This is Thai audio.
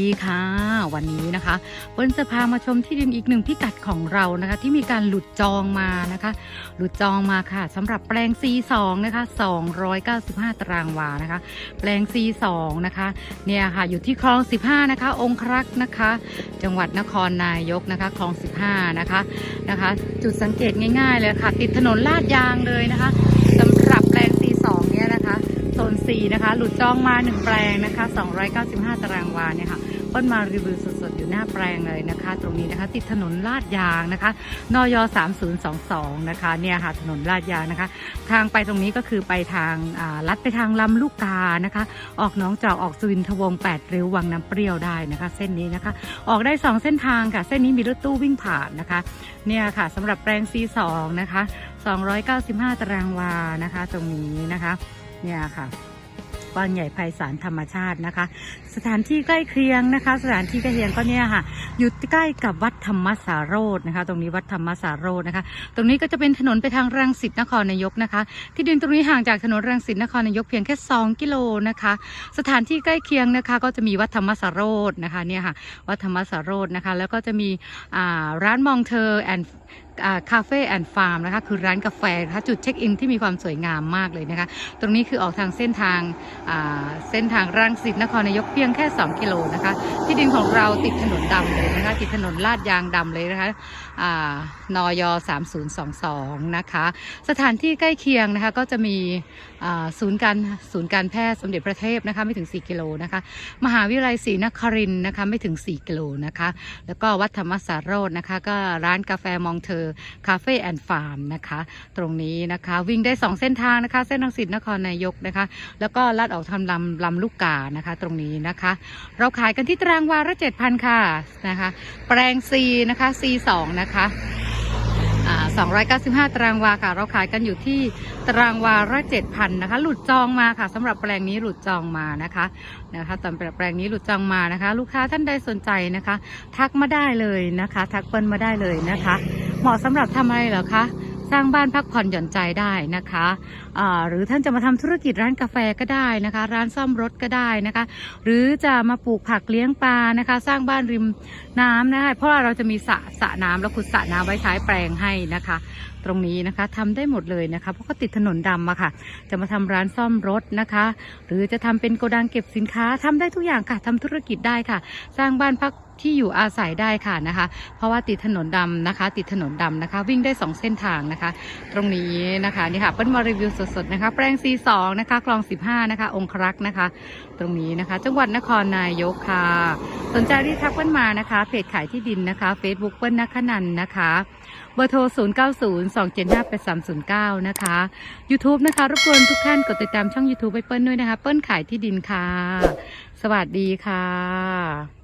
ดีค่ะ วันนี้นะคะเปิ้ลจะพามาชมที่ดินอีกหนึ่งพิกัดของเรานะคะ ที่มีการหลุดจองมานะคะ หลุดจองมาค่ะสำหรับแปลง C2 นะคะ295 ตารางวานะคะ แปลง C2 นะคะเนี่ยค่ะอยู่ที่คลอง 15 นะคะ องครักษ์นะคะ จังหวัดนครนายกนะคะคลอง 15 นะคะนะคะ จุดสังเกตง่ายๆเลยค่ะ ติดถนนลาดยางเลยนะคะสำหรับแปลง C2 เนี่ยนะคะโซน4นะคะ หลุดจองมา 1 แปลงนะคะ 295 ตารางวาเนี่ยค่ะ ปิ้ลมารีวิวสดๆ อยู่หน้าแปลงเลยนะคะ ตรงนี้นะคะ ติดถนนลาดยางนะคะ นย3022 นะคะ เนี่ยค่ะถนนลาดยางนะคะ ทางไปตรงนี้ก็คือไปทางลัดไปทางลำลูกกานะคะ ออกน้องจอกออกสุวินทวงศ์8ริ้ววังน้ำเปรี้ยวได้นะคะ เส้นนี้นะคะ ออกได้ 2 เส้นทางค่ะ เส้นนี้มีรถตู้วิ่งผ่านนะคะ เนี่ยค่ะสำหรับแปลง C2 นะคะ 295 ตารางวานะคะ ตรงนี้นะคะ เนี่ยค่ะ กว้างใหญ่ไพศาลธรรมชาตินะคะ สถานที่ใกล้เคียงนะคะ สถานที่ใกล้เคียงก็เนี่ยค่ะ อยู่ใกล้กับวัดธรรมสารโรจนะคะ ตรงนี้วัดธรรมสารโรจนะคะ ตรงนี้ก็จะเป็นถนนไปทางรังสิตนครนายกนะคะ ที่ดินตรงนี้ห่างจากถนนรังสิตนครนายกเพียงแค่ 2 กิโลนะคะ สถานที่ใกล้เคียงนะคะ ก็จะมีวัดธรรมสารโรจนะคะเนี่ยค่ะวัดธรรมสารโรจนะคะ แล้วก็จะมีร้านมองเธอแอนคาเฟ่แอนด์ฟาร์มนะคะคือร้านกาแฟนะคะจุดเช็คอินที่มีความสวยงามมากเลยนะคะตรงนี้คือออกทางเส้นทางเส้นทางรังสิตนครนายกเพียงแค่ 2 กิโลนะคะที่ดินของเราติดถนนดำเลยนะคะติดถนนลาดยางดำเลยนะคะนอ่านย3022 นะคะสถานที่ใกล้เคียงนะคะก็จะมีศูนย์การศูนย์การแพทย์สมเด็จพระเทพนะคะไม่ถึง 4 กิโลนะคะมหาวิทยาลัยศรีนครินทร์นะคะไม่ถึง 4 กิโลนะคะแล้วก็วัดธรรมสารโรจนะคะก็ร้านกาแฟมองเธอคาเฟ่แอนด์ฟาร์มนะคะ ตรงนี้นะคะ วิ่งได้ 2 เส้นทางนะคะ เส้นรังสิตนครนายกนะคะ แล้วก็ลัดออกทำลำลำลูกกานะคะ ตรงนี้นะคะ เราขายกันที่ตารางวาละ7,000ค่ะนะคะ แปลง C นะคะ C2 นะคะอ่า295 ตารางวาค่ะ เราขายกันอยู่ที่ตารางวาละ7,000นะคะ หลุดจองมาค่ะสำหรับแปลงนี้หลุดจองมานะคะนะคะตอนแปลงนี้หลุดจองมานะคะ ลูกค้าท่านใดสนใจนะคะ ทักมาได้เลยนะคะ ทักเปิ้ลมาได้เลยนะคะ เหมาะสำหรับทำอะไรเหรอคะ สร้างบ้านพักผ่อนหย่อนใจได้นะคะหรือท่านจะมาทำธุรกิจร้านกาแฟก็ได้นะคะ ร้านซ่อมรถก็ได้นะคะ หรือจะมาปลูกผักเลี้ยงปลานะคะ สร้างบ้านริมน้ำนะคะเพราะว่าเราจะมีสระสระน้ำแล้วขุดสระน้ำไว้ท้ายแปลงให้นะคะ ตรงนี้นะคะทำได้หมดเลยนะคะ เพราะก็ติดถนนดำอะค่ะ จะมาทำร้านซ่อมรถนะคะ หรือจะทำเป็นโกดังเก็บสินค้าทำได้ทุกอย่างค่ะทำธุรกิจได้ค่ะ สร้างบ้านพัก ที่อยู่อาศัยได้ค่ะนะคะ เพราะว่าติดถนนดำนะคะ ติดถนนดำนะคะ วิ่งได้ 2 เส้นทางนะคะ ตรงนี้นะคะนี่ค่ะเปิ้ลมารีวิวสดๆนะคะ แปลง C2 นะคะคลอง 15 นะคะ องครักษ์นะคะ ตรงนี้นะคะ จังหวัดนครนายกค่ะ สนใจที่ทักเปิ้ลมานะคะ เพจขายที่ดินนะคะ Facebook เปิ้ลนักขนันนะคะเบอร์โทร 0 9 0 2 7 5 8 3 0 9 นะคะ YouTube นะคะ รบกวนทุกท่านกดติดตามช่อง YouTube ไปเปิ้ลด้วยนะคะ เปิ้ลขายที่ดินค่ะ สวัสดีค่ะ